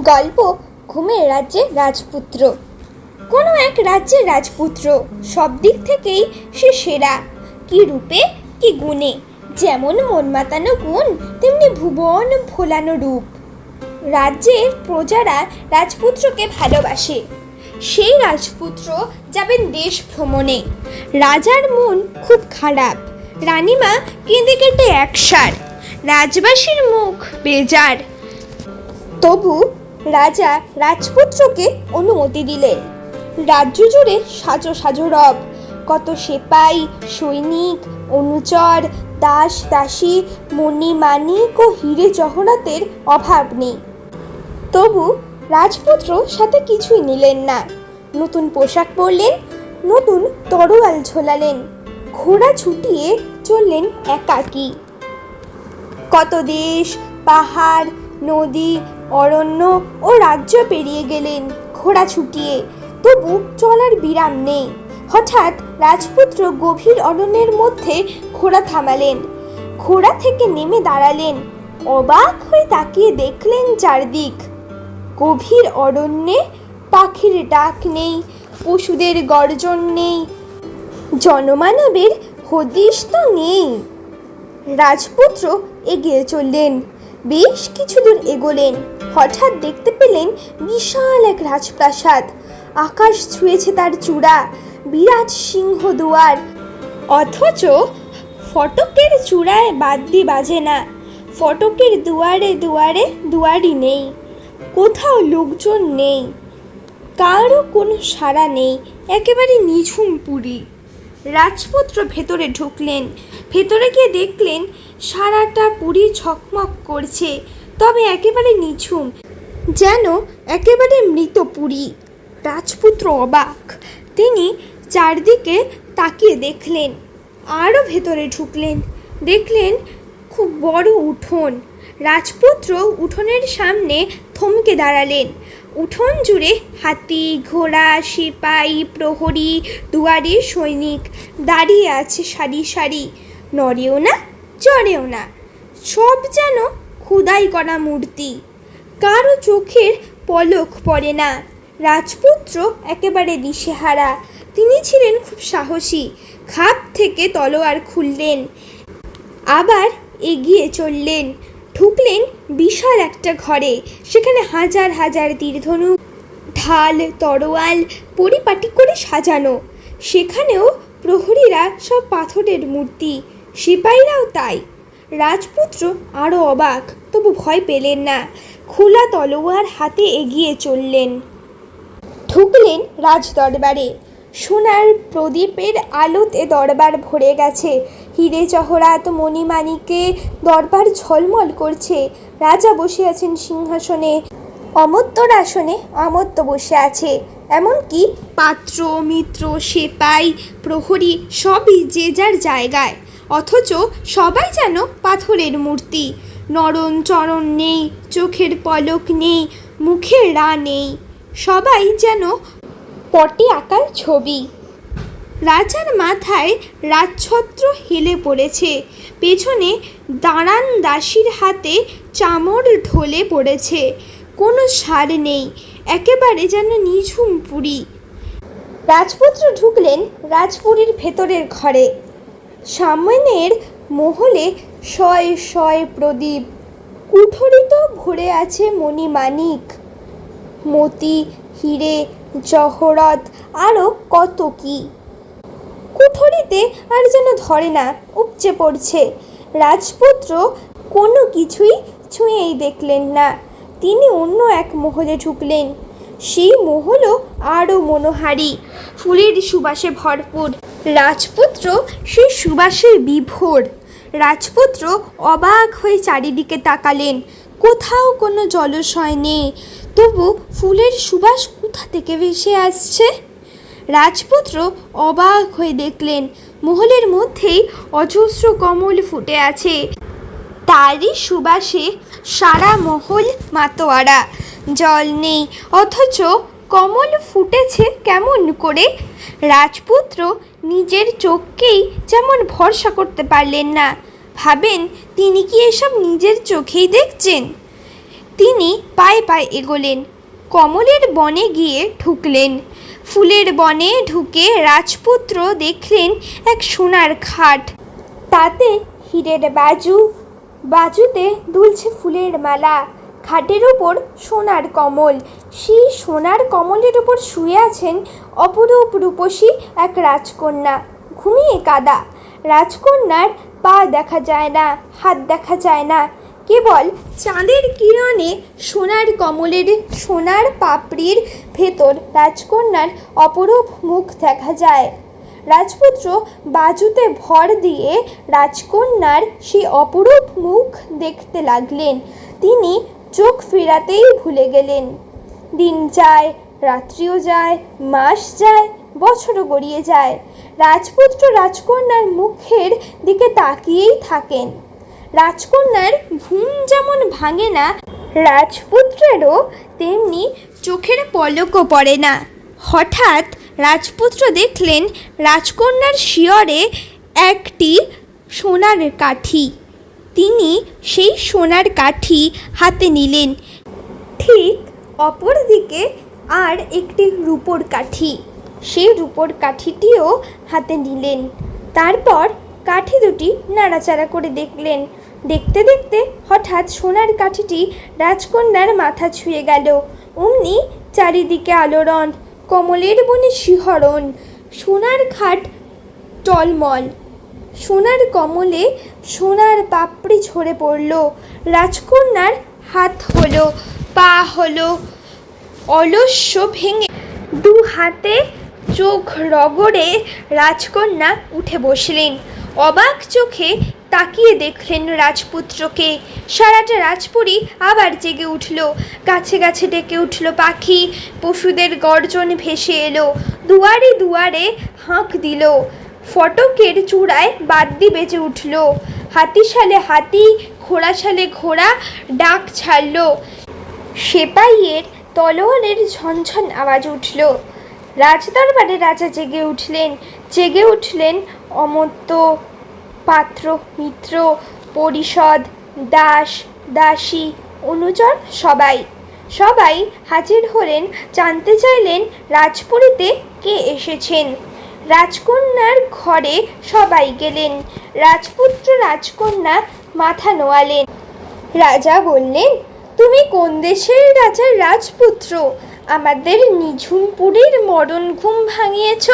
গল্প ঘুমের রাজ্যে রাজপুত্র। কোনো এক রাজ্যের রাজপুত্র, সব দিক থেকেই সে সেরা। কি রূপে, কি গুণে, যেমন মন মাতানো গুণ, তেমনি ভুবন ভোলানো রূপ। রাজ্যের প্রজারা রাজপুত্রকে ভালোবাসে। সেই রাজপুত্র যাবেন দেশ ভ্রমণে। রাজার মন খুব খারাপ। রানীমা কেঁদে কেটে একসার। রাজবাসীর মুখ বেজার। তবু রাজা রাজপুত্রকে অনুমতি দিলেন। রাজ্য জুড়ে সাজো সাজো রব। কত সেপাই, সৈনিক, অনুচর, দাস, দাসী, মণি মানিক ও হিরে জহরাতের অভাব নেই। তবু রাজপুত্র সাথে কিছুই নিলেন না। নতুন পোশাক পরলেন, নতুন তরোয়াল ঝোলালেন, ঘোড়া ছুটিয়ে চললেন একাকী। কত দেশ, পাহাড় নদী, অরণ্য ও রাজ্য পেরিয়ে গেলেন ঘোড়া ছুটিয়ে। তবু চলার বিরাম নেই। হঠাৎ রাজপুত্র গভীর অরণ্যের মধ্যে ঘোড়া থামালেন। ঘোড়া থেকে নেমে দাঁড়ালেন। অবাক হয়ে তাকিয়ে দেখলেন চারদিক। গভীর অরণ্যে পাখির ডাক নেই, পশুদের গর্জন নেই, জনমানবের হদিশ তো নেই। রাজপুত্র এগিয়ে চললেন। বেশ কিছু দূর এগোলেন। হঠাৎ দেখতে পেলেন বিশাল এক রাজপ্রাসাদ। আকাশ ছুঁয়েছে তার চূড়া, বিরাট সিংহ দুয়ার। অথচ ফটকের চূড়ায় বাদ্যি বাজে না। ফটকের দুয়ারে দুয়ারে দুয়ারি নেই। কোথাও লোকজন নেই। কারও কোনো সাড়া নেই। একেবারে নিঝুম পুরী। রাজপুত্র ভেতরে ঢুকলেন। ভেতরে গিয়ে দেখলেন সারাটা পুরী ঝকমক করছে, তবে একেবারে নিঝুম, যেন একেবারে মৃত পুরী। রাজপুত্র অবাক, তিনি চারদিকে তাকিয়ে দেখলেন আরও ভেতরে ঢুকলেন। দেখলেন খুব বড় উঠোন। রাজপুত্র উঠোনের সামনে থমকে দাঁড়ালেন। উঠোন জুড়ে হাতি, ঘোড়া সিপাই প্রহরী, দুয়ারে সৈনিক দাঁড়িয়ে আছে সারি সারি। নড়েও না, চড়েও না। সব যেন খুদাই করা মূর্তি। কারও চোখের পলক পড়ে না। রাজপুত্র একেবারে দিশেহারা তিনি ছিলেন খুব সাহসী। খাপ থেকে তলোয়ার খুললেন। আবার এগিয়ে চললেন। ঢুকলেন বিশাল একটা ঘরে। সেখানে হাজার হাজার তীরধনুক ঢাল, তরোয়াল পরিপাটি করে সাজানো। সেখানেও প্রহরীরা সব পাথরের মূর্তি। সিপাহীরাও তাই। রাজপুত্র আরও অবাক, তবু ভয় পেলেন না। খোলা তলোয়ার হাতে এগিয়ে চললেন। ঢুকলেন রাজ দরবারে সোনার প্রদীপের আলোতে দরবার ভরে গেছে। হিরে জহরাত মণিমাণিকে দরবার ঝলমল করছে। রাজা বসে আছেন সিংহাসনে। অমর্ত্যর আসনে অমর্ত্য বসে আছে। এমনকি পাত্র, মিত্র, সেপাই, প্রহরী সবই যে যার জায়গায়। অথচ সবাই যেন পাথরের মূর্তি। নরণ চরণ নেই, চোখের পলক নেই, মুখের রা নেই। সবাই যেন পটে আঁকার ছবি। রাজার মাথায় রাজছত্র হেলে পড়েছে। পেছনে দাঁড়ান দাসীর হাতে চামড় ঢলে পড়েছে। কোনো সার নেই, একেবারে যেন নিঝুম পুরী। রাজপুত্র ঢুকলেন রাজপুরীর ভেতরের ঘরে। সামনের মহলে শয় শয় প্রদীপ, কুঠরিত ভরে আছে মণিমাণিক মতি, হিরে, জহরত আরও কত কি। কুঠরিতে আর যেন ধরে না, উপচে পড়ছে। রাজপুত্র কোনো কিছুই ছুঁয়েই দেখলেন না। তিনি অন্য এক মহলে ঢুকলেন। সেই মহলও আরও মনোহারী, ফুলের সুবাসে ভরপুর। রাজপুত্র সেই সুবাসে বিভোর। রাজপুত্র অবাক হয়ে চারিদিকে তাকালেন। কোথাও কোনো জলাশয় নেই। তবু ফুলের সুবাস কোথা থেকে ভেসে আসছে? রাজপুত্র অবাক হয়ে দেখলেন, মহলের মধ্যেই অজস্র কমল ফুটে আছে। তারই সুবাসে সারা মহল মাতোয়ারা। জল নেই, অথচ কমল ফুটেছে কেমন করে? রাজপুত্র নিজের চোখকেই যেমন ভরসা করতে পারলেন না, ভাবেন তিনি কি এসব নিজের চোখেই দেখছেন? তিনি পায়ে পায়ে এগোলেন। কমলের বনে গিয়ে ঢুকলেন। ফুলের বনে ঢুকে রাজপুত্র দেখলেন এক সোনার খাট। তাতে হীরের বাজু, বাজুতে দুলছে ফুলের মালা। খাটের ওপর সোনার কমল। সেই সোনার কমলের ওপর শুয়ে আছেন অপরূপ রূপসী এক রাজকন্যা। ঘুমিয়ে কাদা। রাজকন্যার পা দেখা যায় না, হাত দেখা যায় না। কেবল চাঁদের কিরণে সোনার কমলের সোনার পাপড়ির ভেতর রাজকন্যার অপরূপ মুখ দেখা যায়। রাজপুত্র বাজুতে ভর দিয়ে রাজকন্যার সেই অপরূপ মুখ দেখতে লাগলেন। তিনি চোখ ফেরাতেই ভুলে গেলেন। দিন যায়, রাত্রিও যায়, মাস যায়, বছরও গড়িয়ে যায়। রাজপুত্র রাজকন্যার মুখের দিকে তাকিয়েই থাকেন। রাজকন্যার ঘুম যেমন ভাঙে না, রাজপুত্রেরও তেমনি চোখের পলকও পড়ে না। হঠাৎ রাজপুত্র দেখলেন রাজকন্যার শিয়রে একটি সোনার কাঠি। তিনি সেই সোনার কাঠি হাতে নিলেন। ঠিক অপর দিকে আর একটি রূপোর কাঠি। সেই রূপোর কাঠিটিও হাতে নিলেন। তারপর কাঠি দুটি নাড়াচাড়া করে দেখলেন। দেখতে দেখতে হঠাৎ সোনার কাঠিটি রাজকন্যার মাথা ছুঁয়ে গেল। অমনি চারিদিকে আলোড়ন, কমলের বনে শিহরণ, সোনার খাট টলমল। সোনার কমলে সোনার পাপড়ি ঝরে পড়ল। রাজকন্যার হাত হলো, পা হলো অলস্য ভেঙে। দু হাতে চোখ রগড়ে রাজকন্যা উঠে বসলেন। অবাক চোখে তাকিয়ে দেখলেন রাজপুত্রকে। সারাটা রাজপুরি আবার জেগে উঠল। গাছে গাছে ডেকে উঠল পাখি। পশুদের গর্জন ভেসে এলো। দুয়ারে দুয়ারে হাঁক দিল। ফটকের চূড়ায় বাদ্যি বেজে উঠল। হাতিশালে হাতি, ঘোড়াশালে ঘোড়া ডাক ছাড়ল। সেপাইয়ের তলোয়ারের ঝনঝন আওয়াজ উঠল। রাজদরবারে রাজা জেগে উঠলেন। জেগে উঠলেন অমর্ত্য পাত্র, মিত্র, পরিষদ, দাস, দাসী অনুচর সবাই। সবাই হাজির হলেন, জানতে চাইলেন রাজপুরীতে কে এসেছেন। রাজকন্যার ঘরে সবাই গেলেন। রাজপুত্র রাজকন্যা মাথা নোয়ালেন। রাজা বললেন, তুমি কোন দেশের রাজার রাজপুত্র? আমাদের নিঝুমপুরীর মরণ ঘুম ভাঙিয়েছ?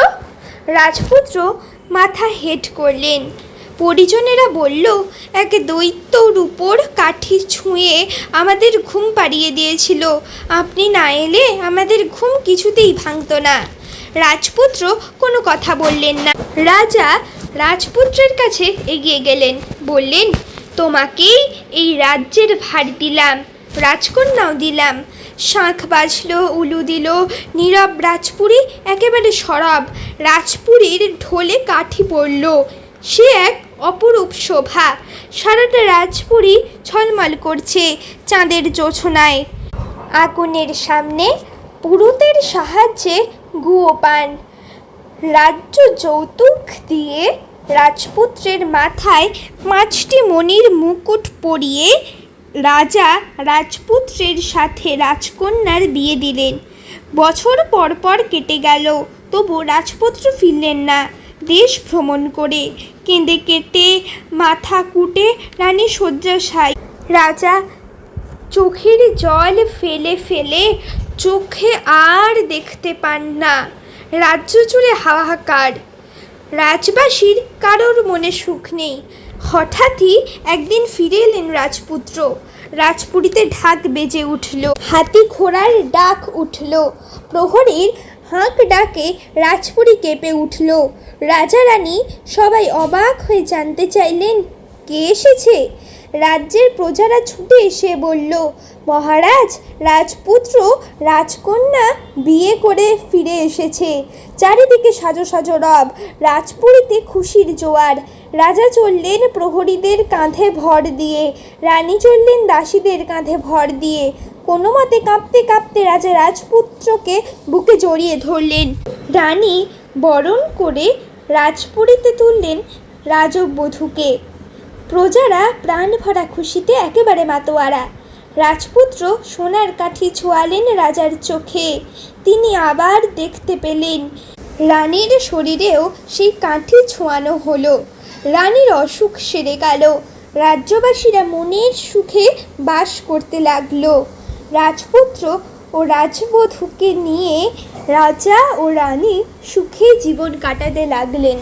রাজপুত্র মাথা হেট করলেন। পরিজনেরা বলল, এক দৈত্যর উপর কাঠি ছুঁয়ে আমাদের ঘুম পাড়িয়ে দিয়েছিল। আপনি না এলে আমাদের ঘুম কিছুতেই ভাঙতো না। রাজপুত্র কোনো কথা বললেন না। রাজা রাজপুত্রের কাছে এগিয়ে গেলেন। বললেন, তোমাকেই এই রাজ্যের ভার দিলাম, রাজকন্যাও দিলাম। শাঁখ বাজলো, উলু দিল, নীরব রাজপুরী একেবারে সরব। রাজপুরীর ঢোলে কাঠি পড়ল। সে এক অপরূপ শোভা। সারাটা রাজপুরী ছলমল করছে চাঁদের জোছনায়। আগুনের সামনে পুরুতের সাহায্যে গুয়ো পান। রাজ্য যৌতুক দিয়ে রাজপুত্রের মাথায় পাঁচটি মনির মুকুট পরিয়ে রাজা রাজপুত্রের সাথে রাজকন্যার বিয়ে দিলেন। বছর পর পর কেটে গেল, তবু রাজপুত্র ফিরলেন না। দেশ ভ্রমণ করে কেঁদে কেটে মাথা কুটে রানী শয্যাশায়ী, রাজা চোখের জল ফেলে ফেলে চোখে আর দেখতে পান না। রাজ্য জুড়ে হাহাকার রাজবাসীর কারোর মনে সুখ নেই। হঠাৎই একদিন ফিরে এলেন রাজপুত্র। রাজপুরীতে ঢাক বেজে উঠল। হাতি ঘোড়ার ডাক উঠল। প্রহরীর হাঁক ডাকে রাজপুরী কেঁপে উঠল। রাজা রানী সবাই অবাক হয়ে জানতে চাইলেন, কে এসেছে? রাজ্যের প্রজারা ছুটে এসে বলল, মহারাজ, রাজপুত্র রাজকন্যা বিয়ে করে ফিরে এসেছে। চারিদিকে সাজো সাজো রব, রাজপুরীতে খুশির জোয়ার। রাজা চললেন প্রহরীদের কাঁধে ভর দিয়ে, রানী চললেন দাসীদের কাঁধে ভর দিয়ে। কোনো মতে কাঁপতে কাঁপতে রাজা রাজপুত্রকে বুকে জড়িয়ে ধরলেন। রানী বরণ করে রাজপুরীতে তুললেন রাজবধূকে। প্রজারা প্রাণ ভরা খুশিতে একেবারে মাতোয়ারা। রাজপুত্র সোনার কাঠি ছোঁয়ালেন রাজার চোখে। তিনি আবার দেখতে পেলেন, রানীর শরীরেও সেই কাঠি ছোঁয়ানো হলো। রানীর অসুখ সেরে গেল। রাজ্যবাসীরা মনের সুখে বাস করতে লাগল। রাজপুত্র ও রাজবধূকে নিয়ে রাজা ও রানী সুখে জীবন কাটাতে লাগলেন।